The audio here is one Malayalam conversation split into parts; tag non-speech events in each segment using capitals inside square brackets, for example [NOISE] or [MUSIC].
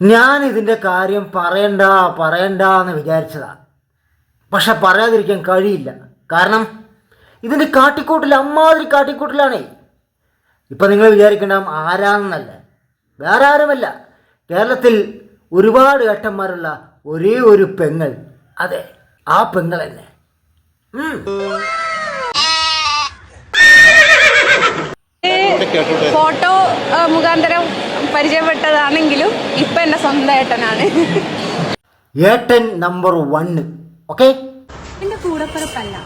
ഞാൻ ഇതിന്റെ കാര്യം പറയണ്ട പറയണ്ട എന്ന് വിചാരിച്ചതാണ് പക്ഷെ പറയാതിരിക്കാൻ കഴിയില്ല. കാരണം ഇതിന്റെ കാട്ടിക്കൂട്ടിൽ അമ്മാതിരി കാട്ടിക്കൂട്ടിലാണേ. ഇപ്പം നിങ്ങൾ വിചാരിക്കേണ്ട ആരാന്നല്ല. വേറെ ആരുമല്ല. കേരളത്തിൽ ഒരുപാട് ഏട്ടന്മാരുള്ള ഒരേ ഒരു പെങ്ങൾ. അതെ ആ പെങ്ങൾ തന്നെ. ഫോട്ടോ മുഖാന്തരം പരിചയപ്പെട്ടതാണെങ്കിലും ഇപ്പൊ എന്റെ സ്വന്തം ഏട്ടനാണ്. ഏട്ടൻ നമ്പർ വണ്ണ് ഓക്കെ എന്റെ കൂടപ്പിറപ്പല്ല.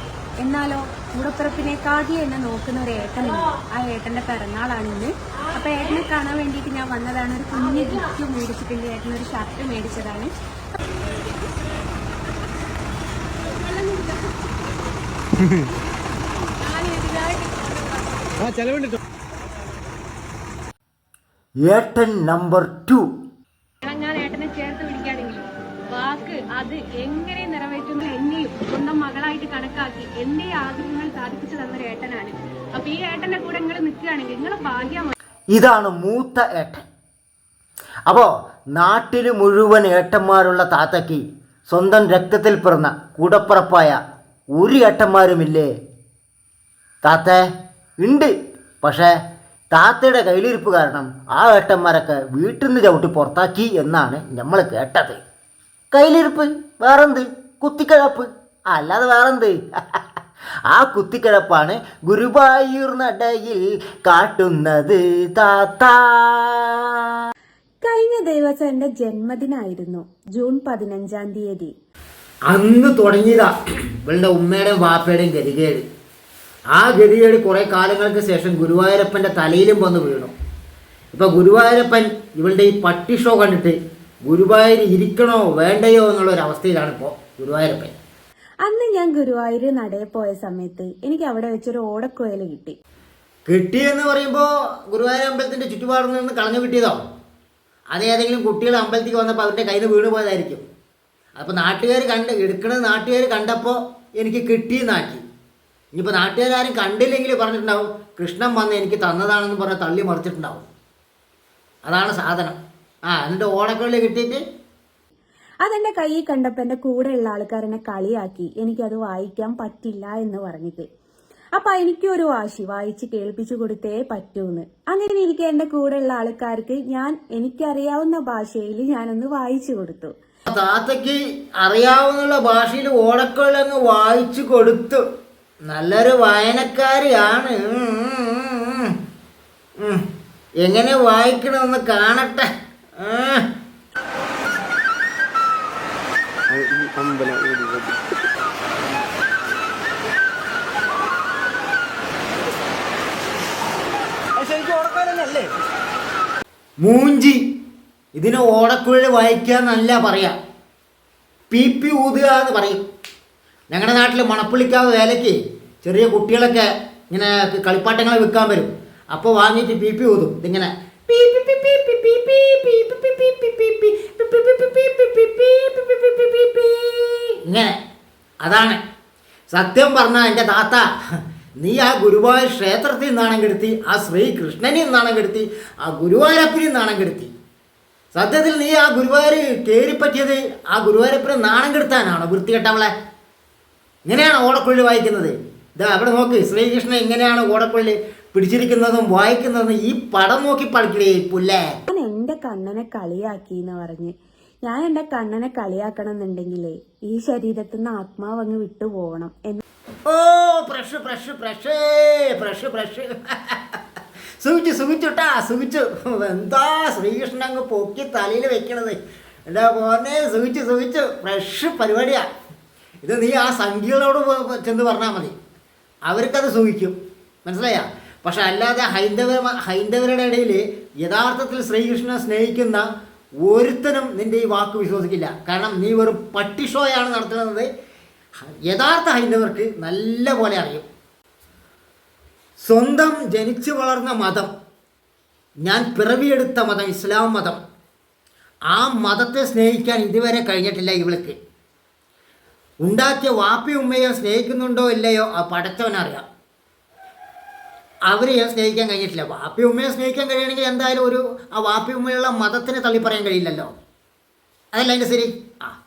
എന്നാലോ കൂടപ്പിറപ്പിനെക്കാട്ടിൽ എന്നെ നോക്കുന്ന ഒരു ഏട്ടനുണ്ട്. ആ ഏട്ടന്റെ പിറന്നാളാണ് ഇന്ന്. അപ്പൊ ഏട്ടനെ കാണാൻ വേണ്ടിയിട്ട് ഞാൻ വന്നതാണ്. ഒരു കുഞ്ഞു ഗിഫ്റ്റ് മേടിച്ചിട്ടുണ്ട്. ഏട്ടൻ ഒരു ഷർട്ട് മേടിച്ചതാണ്. ഏട്ടൻ നമ്പർ ടു ഞാൻ ഏട്ടനെ ചേർത്ത് പിടിക്കുകയാണെങ്കിൽ വാക്ക് അത് എങ്ങനെ നിറവേറ്റുന്ന എന്നെയും സ്വന്തം മകളായിട്ട് കണക്കാക്കി എന്റെ ആഗ്രഹങ്ങൾ സാധിപ്പിച്ചു തന്ന ഏട്ടനാണ്. അപ്പൊ ഈ ഏട്ടന്റെ കൂടെ നിങ്ങൾ നിൽക്കുകയാണെങ്കിൽ നിങ്ങളെ ഭാഗ്യമാണ് ഇതാണ് മൂത്ത ഏട്ടൻ. അപ്പോൾ നാട്ടിൽ മുഴുവൻ ഏട്ടന്മാരുള്ള താത്തയ്ക്ക് സ്വന്തം രക്തത്തിൽ പിറന്ന കൂടപ്പുറപ്പായ ഒരു ഏട്ടന്മാരുമില്ലേ? താത്തേ ഉണ്ട്. പക്ഷേ താത്തയുടെ കയ്യിലിരിപ്പ് കാരണം ആ ഏട്ടന്മാരൊക്കെ വീട്ടിൽ നിന്ന് ചവിട്ടി പുറത്താക്കി എന്നാണ് നമ്മൾ കേട്ടത്. കയ്യിലിരിപ്പ്? വേറെന്ത്? കുത്തിക്കഴപ്പ്? അല്ലാതെ വേറെന്ത്? [LAUGHS] ആ കുത്തിക്കിഴപ്പാണ് ഗുരുവായൂർ നടയിൽ കാട്ടുന്നത് താത്ത. കഴിഞ്ഞ ദിവസം എന്റെ ജന്മദിനായിരുന്നു ജൂൺ പതിനഞ്ചാം തീയതി. അന്ന് തുടങ്ങിയതാ ഇവളുടെ ഉമ്മയുടെയും വാപ്പയുടെയും ഗതികേട്. ആ ഗതികേട് കുറെ കാലങ്ങൾക്ക് ശേഷം ഗുരുവായൂരപ്പന്റെ തലയിലും വന്ന് വീണു. ഇപ്പൊ ഗുരുവായൂരപ്പൻ ഇവളുടെ ഈ പട്ടി ഷോ കണ്ടിട്ട് ഗുരുവായൂർ ഇരിക്കണോ വേണ്ടയോ എന്നുള്ള ഒരു അവസ്ഥയിലാണ് ഇപ്പോ ഗുരുവായൂരപ്പൻ. അന്ന് ഞാൻ ഗുരുവായൂർ നടയിൽ പോയ സമയത്ത് എനിക്ക് അവിടെ വെച്ചൊരു ഓടക്കുഴൽ കിട്ടി. കിട്ടിയെന്ന് പറയുമ്പോ ഗുരുവായൂർ അമ്പലത്തിന്റെ ചുറ്റുപാടിൽ നിന്ന് കളഞ്ഞു കിട്ടിയതോ? അത് ഏതെങ്കിലും കുട്ടികൾ അമ്പലത്തിലേക്ക് വന്നപ്പോൾ അവരുടെ കയ്യിൽ നിന്ന് വീണ് പോയതായിരിക്കും. അപ്പോൾ നാട്ടുകാർ കണ്ട് എടുക്കണത് നാട്ടുകാർ കണ്ടപ്പോൾ എനിക്ക് കിട്ടിയെന്നാക്കി. ഇനിയിപ്പോൾ നാട്ടുകാരും കണ്ടില്ലെങ്കിൽ പറഞ്ഞിട്ടുണ്ടാവും കൃഷ്ണൻ വന്ന് എനിക്ക് തന്നതാണെന്ന് പറഞ്ഞ് തള്ളി മറിച്ചിട്ടുണ്ടാവും. അതാണ് സാധനം. ആ എന്നിട്ട് ഓടക്കള്ളി കിട്ടിയിട്ട്? അതെന്റെ കയ്യിൽ കണ്ടപ്പോ എന്റെ കൂടെയുള്ള ഉള്ള ആൾക്കാരെന്നെ കളിയാക്കി. എനിക്കത് വായിക്കാൻ പറ്റില്ല എന്ന് പറഞ്ഞിട്ട്. അപ്പൊ എനിക്കൊരു വാശി. വായിച്ച് കേൾപ്പിച്ചു കൊടുത്തേ പറ്റൂന്ന്. അങ്ങനെ എനിക്ക് എന്റെ കൂടെയുള്ള ആൾക്കാർക്ക് ഞാൻ എനിക്കറിയാവുന്ന ഭാഷയിൽ ഞാനൊന്ന് വായിച്ചു കൊടുത്തു. താത്തയ്ക്ക് അറിയാവുന്ന ഭാഷയിൽ ഓടക്കള്ളി വായിച്ചു കൊടുത്തു. നല്ലൊരു വായനക്കാരിയാണ്. എങ്ങനെ വായിക്കണമെന്ന് കാണട്ടെ. മൂഞ്ചി. ഇതിന് ഓടക്കുഴൽ വായിക്കുക എന്നല്ല പറയാ. പി പി ഊതുക എന്ന് പറയും. ഞങ്ങളുടെ നാട്ടിൽ മണപ്പുള്ളിക്കാവ് വേലയ്ക്ക് ചെറിയ കുട്ടികളൊക്കെ ഇങ്ങനെ കളിപ്പാട്ടങ്ങളെ വിൽക്കാൻ വരും അപ്പോൾ വാങ്ങിയിട്ട് പി പി ഊതും ഇതിങ്ങനെ ഇങ്ങനെ അതാണ് സത്യം പറഞ്ഞാൽ എന്റെ താത്ത നീ ആ ഗുരുവായൂർ ക്ഷേത്രത്തിൽ നിന്നാണ് കെടുത്തി ആ ശ്രീകൃഷ്ണനിൽ നിന്നാണ് കെടുത്തി ആ ഗുരുവായൂരപ്പനിൽ നിന്നാണ് കെടുത്തി സത്യത്തിൽ നീ ആ ഗുരുവായൂർ കയറിപ്പറ്റിയത് ആ ഗുരുവായൂരപ്പനെ നാണം കെടുത്താനാണോ വൃത്തികെട്ടവളെ ഇങ്ങനെയാണ് ഓടക്കുള്ളി വായിക്കുന്നത്. ഇതാ അവിടെ നോക്ക് ശ്രീകൃഷ്ണൻ എങ്ങനെയാണ് ഓടക്കുള്ളി പിടിച്ചിരിക്കുന്നതും വായിക്കുന്നതും ഈ പടം നോക്കി പഠിക്കണേ പുല്ലേ. ഞാൻ എന്റെ കണ്ണനെ കളിയാക്കി എന്ന് പറഞ്ഞ്. ഞാൻ എന്റെ കണ്ണനെ കളിയാക്കണം എന്നുണ്ടെങ്കിലേ ഈ ശരീരത്തിൽ നിന്ന് ആത്മാവ് അങ്ങ് വിട്ടുപോകണം എന്ന്. ഓ പ്രഷ് പ്രഷ് പ്രഷേ പ്രഷ് പ്രഷ്. [LAUGHS] സുഖിച്ചു സുഖിച്ചുട്ടാ സുഖിച്ചു എന്താ ശ്രീകൃഷ്ണൻ അങ്ങ് പൊക്കി തലയിൽ വെക്കണത്? എന്താ പോന്നെ സുഖിച്ചു സുഖിച്ചു ഫ്രഷ് പരിപാടിയാ. ഇത് നീ ആ സംഖ്യകളോട് ചെന്ന് പറഞ്ഞാൽ മതി. അവർക്കത് സൂഹിക്കും മനസ്സിലായ? പക്ഷെ അല്ലാതെ ഹൈന്ദവ ഹൈന്ദവരുടെ ഇടയിൽ യഥാർത്ഥത്തിൽ ശ്രീകൃഷ്ണനെ സ്നേഹിക്കുന്ന ഒരുത്തനും നിന്റെ ഈ വാക്ക് വിശ്വസിക്കില്ല. കാരണം നീ വെറും പട്ടിഷോയാണ് നടത്തുന്നത്. യഥാർത്ഥ ഹൈന്ദവർക്ക് നല്ല പോലെ അറിയും. സ്വന്തം ജനിച്ചു വളർന്ന മതം ഞാൻ പിറവിയെടുത്ത മതം ഇസ്ലാം മതം ആ മതത്തെ സ്നേഹിക്കാൻ ഇതുവരെ കഴിഞ്ഞിട്ടില്ല ഇവൾക്ക്. ഉണ്ടാക്കിയ വാപ്പി ഉമ്മയോ സ്നേഹിക്കുന്നുണ്ടോ ഇല്ലയോ ആ പടച്ചവനറിയാം. അവരെ സ്നേഹിക്കാൻ കഴിഞ്ഞിട്ടില്ല. വാപ്പി ഉമ്മയെ സ്നേഹിക്കാൻ കഴിയണമെങ്കിൽ എന്തായാലും ഒരു ആ വാപ്പി ഉമ്മയുള്ള മതത്തിനെ തള്ളി പറയാൻ കഴിയില്ലല്ലോ. അതല്ല അതിന്റെ ശരി? ആ.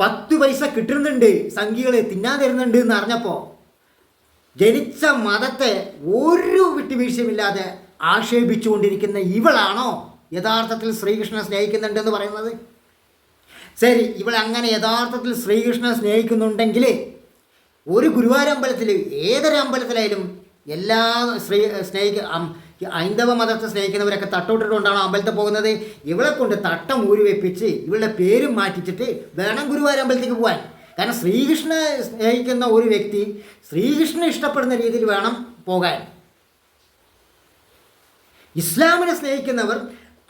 പത്ത് പൈസ കിട്ടുന്നുണ്ട് സംഖ്യകൾ തിന്നാൻ തരുന്നുണ്ട് എന്ന് അറിഞ്ഞപ്പോൾ ജനിച്ച മതത്തെ ഒരു വിട്ടുവീഴ്ചയുമില്ലാതെ ആക്ഷേപിച്ചുകൊണ്ടിരിക്കുന്ന ഇവളാണോ യഥാർത്ഥത്തിൽ ശ്രീകൃഷ്ണനെ സ്നേഹിക്കുന്നുണ്ടെന്ന് പറയുന്നത്? ശരി ഇവൾ അങ്ങനെ യഥാർത്ഥത്തിൽ ശ്രീകൃഷ്ണനെ സ്നേഹിക്കുന്നുണ്ടെങ്കിൽ ഒരു ഗുരുവായൂരമ്പലത്തിൽ ഏതൊരു അമ്പലത്തിലായാലും എല്ലാ ശ്രീ സ്നേഹിക്ക ഹൈന്ദവ മതത്തെ സ്നേഹിക്കുന്നവരൊക്കെ തട്ടോട്ടിട്ടുകൊണ്ടാണ് അമ്പലത്തിൽ പോകുന്നത്? ഇവളെ കൊണ്ട് തട്ടം ഊരുവെപ്പിച്ച് ഇവളുടെ പേരും മാറ്റിച്ചിട്ട് വേണം ഗുരുവായൂരമ്പലത്തേക്ക് പോകാൻ കാരണം ശ്രീകൃഷ്ണനെ സ്നേഹിക്കുന്ന ഒരു വ്യക്തി ശ്രീകൃഷ്ണനെ ഇഷ്ടപ്പെടുന്ന രീതിയിൽ വേണം പോകാൻ. ഇസ്ലാമിനെ സ്നേഹിക്കുന്നവർ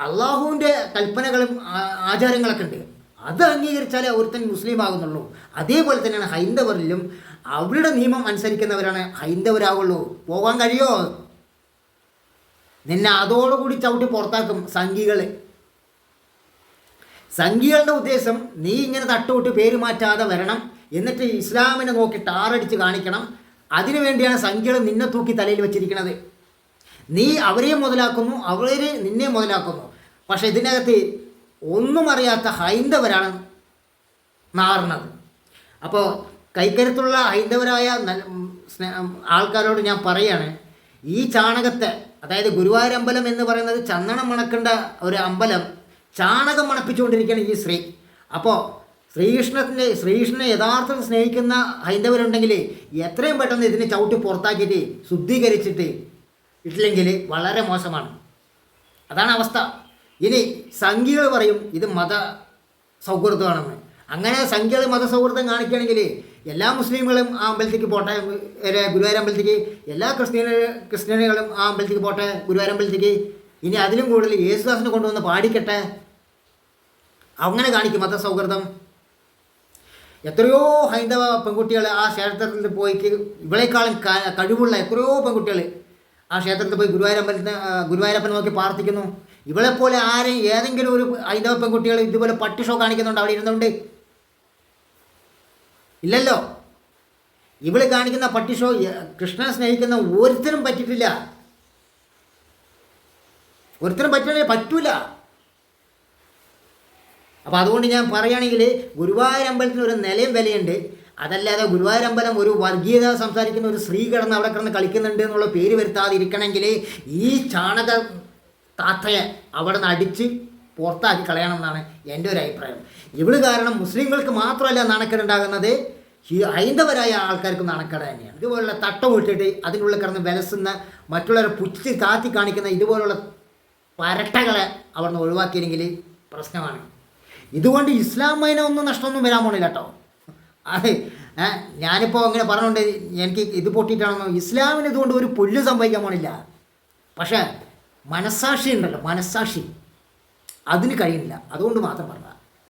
അള്ളാഹുവിന്റെ കൽപ്പനകളും ആചാരങ്ങളൊക്കെ ഉണ്ട്. അത് അംഗീകരിച്ചാലേ ഒരുത്തൻ മുസ്ലിം ആകുന്നുള്ളൂ. അതേപോലെ തന്നെയാണ് ഹൈന്ദവരിലും അവരുടെ നിയമം അനുസരിക്കുന്നവരാണ് ഹൈന്ദവരാകുള്ളൂ പോകാൻ കഴിയോ? നിന്നെ അതോടുകൂടി ചവിട്ടി പുറത്താക്കും സംഘികൾ. സംഘികളുടെ ഉദ്ദേശം നീ ഇങ്ങനെ തട്ടുവിട്ട് പേര് മാറ്റാതെ വരണം. എന്നിട്ട് ഇസ്ലാമിനെ നോക്കി ടാറടിച്ച് കാണിക്കണം. അതിനു വേണ്ടിയാണ് സംഘികൾ നിന്നെ തൂക്കി തലയിൽ വെച്ചിരിക്കുന്നത്. നീ അവരെയും മുതലാക്കുന്നു അവരെ നിന്നെ മുതലാക്കുന്നു. പക്ഷേ ഇതിനകത്ത് ഒന്നും അറിയാത്ത ഹൈന്ദവരാണ് മാറുന്നത് അപ്പോൾ കൈക്കരുത്തുള്ള ഹൈന്ദവരായ ആൾക്കാരോട് ഞാൻ പറയാണ് ഈ ചാണകത്തെ അതായത് ഗുരുവായൂരമ്പലം എന്ന് പറയുന്നത് ചന്ദനം മണക്കേണ്ട ഒരു അമ്പലം ചാണകം മണപ്പിച്ചുകൊണ്ടിരിക്കുകയാണ് ഈ സ്ത്രീ അപ്പോൾ ശ്രീകൃഷ്ണത്തിന്റെ ശ്രീകൃഷ്ണനെ യഥാർത്ഥം സ്നേഹിക്കുന്ന ഹൈന്ദവരുണ്ടെങ്കിൽ എത്രയും പെട്ടെന്ന് ഇതിനെ ചവിട്ടി പുറത്താക്കിയിട്ട് ശുദ്ധീകരിച്ചിട്ട് ഇട്ടില്ലെങ്കിൽ വളരെ മോശമാണ്. അതാണ് അവസ്ഥ. ഇനി സംഖ്യകൾ പറയും ഇത് മത സൗഹൃദമാണെന്ന്. അങ്ങനെ സംഖ്യകൾ മതസൗഹൃദം കാണിക്കുകയാണെങ്കിൽ എല്ലാ മുസ്ലിങ്ങളും ആ അമ്പലത്തിലേക്ക് പോട്ടെ ഗുരുവായൂർ അമ്പലത്തിലേക്ക് എല്ലാ ക്രിസ്ത്യൻ ക്രിസ്ത്യാനികളും ആ അമ്പലത്തിലേക്ക് പോട്ടെ ഗുരുവായൂർ അമ്പലത്തിലേക്ക്. ഇനി അതിലും കൂടുതൽ യേശുദാസിനെ കൊണ്ടുവന്ന് പാടിക്കട്ടെ. അങ്ങനെ കാണിക്കും മതസൗഹൃദം. എത്രയോ ഹൈന്ദവ പെൺകുട്ടികൾ ആ ക്ഷേത്രത്തിൽ പോയി ഇവളെക്കാളും കഴിവുള്ള എത്രയോ പെൺകുട്ടികൾ ആ ക്ഷേത്രത്തിൽ പോയി ഗുരുവായൂരമ്പലത്തിന് ഗുരുവായൂരപ്പനെ നോക്കി പ്രാർത്ഥിക്കുന്നു. ഇവളെപ്പോലെ ആരെ ഏതെങ്കിലും ഒരു ഹൈന്ദവ പെൺകുട്ടികൾ ഇതുപോലെ പട്ടി ഷോ കാണിക്കുന്നുണ്ട് അവിടെ ഇരുന്നുകൊണ്ട്? ഇല്ലല്ലോ. ഇവൾ കാണിക്കുന്ന പട്ടി ഷോ കൃഷ്ണനെ സ്നേഹിക്കുന്ന ഒരുത്തരും പറ്റിയിട്ടില്ല ഒരുത്തരും പറ്റില്ല പറ്റൂല. അപ്പോൾ അതുകൊണ്ട് ഞാൻ പറയുകയാണെങ്കിൽ ഗുരുവായൂർ അമ്പലത്തിന് ഒരു നിലയും വിലയുണ്ട്. അതല്ലാതെ ഗുരുവായൂർ അമ്പലം ഒരു വർഗീയത സംസാരിക്കുന്ന ഒരു സ്ത്രീ കിടന്ന് അവിടെ കിടന്ന് കളിക്കുന്നുണ്ട് എന്നുള്ള പേര് വരുത്താതിരിക്കണമെങ്കിൽ ഈ ചാണക താത്തയെ അവിടെ നിന്ന് അടിച്ച് പുറത്താക്കി കളയണം എന്നാണ് എന്റെ ഒരു അഭിപ്രായം. ഇവൾ കാരണം മുസ്ലിങ്ങൾക്ക് മാത്രമല്ല നാണക്കേടുണ്ടാകുന്നത് ഈ ഹൈന്ദവരായ ആൾക്കാർക്കും നാണക്കേട് തന്നെയാണ്. ഇതുപോലുള്ള തട്ടം വിട്ടിട്ട് അതിനുള്ളിൽ കിടന്ന് വിലസുന്ന മറ്റുള്ളവരെ പുച്ഛി താത്തി കാണിക്കുന്ന ഇതുപോലുള്ള പരട്ടകളെ അവിടുന്ന് ഒഴിവാക്കിയില്ലെങ്കിൽ പ്രശ്നമാണ്. ഇതുകൊണ്ട് ഇസ്ലാം മൈന ഒന്നും നഷ്ടമൊന്നും വരാൻ പോണില്ല കേട്ടോ. അതെ ഞാനിപ്പോൾ അങ്ങനെ പറഞ്ഞുകൊണ്ട് എനിക്ക് ഇത് പൊട്ടിയിട്ടാണെന്നോ ഇസ്ലാമിന് ഇതുകൊണ്ട് ഒരു പുല്ല് സംഭവിക്കാൻ പോണില്ല. പക്ഷേ മനസ്സാക്ഷി ഉണ്ടല്ലോ മനസ്സാക്ഷി അതിന് കഴിയുന്നില്ല. അതുകൊണ്ട് മാത്രം പറഞ്ഞതാണ്